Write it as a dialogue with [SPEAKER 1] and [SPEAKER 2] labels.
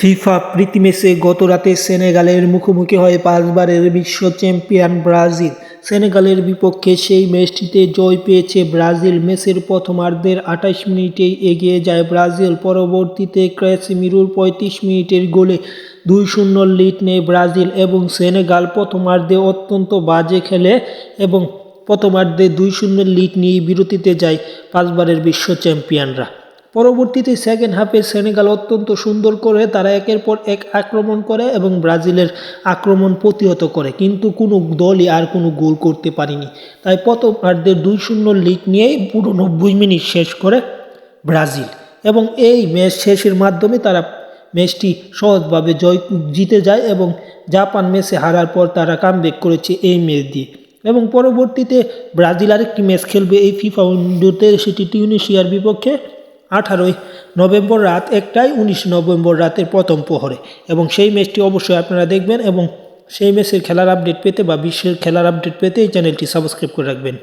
[SPEAKER 1] FIFA প্রীতি ম্যাচে গত রাতে সেনেগালের মুখোমুখি হয় পাঁচবারের বিশ্ব চ্যাম্পিয়ন ব্রাজিল। সেনেগালের বিপক্ষে সেই ম্যাচটিতে জয় পেয়েছে ব্রাজিল। ম্যাচের প্রথমার্ধের আঠাশ মিনিটেই এগিয়ে যায় ব্রাজিল। পরবর্তীতে ক্র্যাসিমিরুর পঁয়ত্রিশ মিনিটের গোলে দুই শূন্য লিড নেয় ব্রাজিল এবং সেনেগাল প্রথমার্ধে অত্যন্ত বাজে খেলে এবং প্রথমার্ধে দুই শূন্য লিড নিয়ে বিরতিতে যায় পাঁচবারের বিশ্ব চ্যাম্পিয়নরা। পরবর্তীতে সেকেন্ড হাফে সেনেগাল অত্যন্ত সুন্দর করে তারা একের পর এক আক্রমণ করে এবং ব্রাজিলের আক্রমণ প্রতিহত করে। কিন্তু কোনো দলই আর কোনো গোল করতে পারেনি। তাই প্রথমার্ধের দুই শূন্য লিড নিয়েই পুরো নব্বই মিনিট শেষ করে ব্রাজিল। এবং এই ম্যাচ শেষের মাধ্যমে তারা ম্যাচটি সহজভাবে জয় জিতে যায় এবং জাপান ম্যাচে হারার পর তারা কামব্যাক করেছে এই ম্যাচ দিয়ে। এবং পরবর্তীতে ব্রাজিল আরেকটি ম্যাচ খেলবে এই ফিফা উইন্ডোতে, সেটি টিউনিশিয়ার বিপক্ষে। আঠারোই নভেম্বর রাত একটাই উনিশ নভেম্বর রাতের প্রথম প্রহরে। এবং সেই ম্যাচটি অবশ্যই আপনারা দেখবেন এবং সেই ম্যাচের খেলার আপডেট পেতে বা বিশ্বের খেলার আপডেট পেতে এই চ্যানেলটি সাবস্ক্রাইব করে রাখবেন।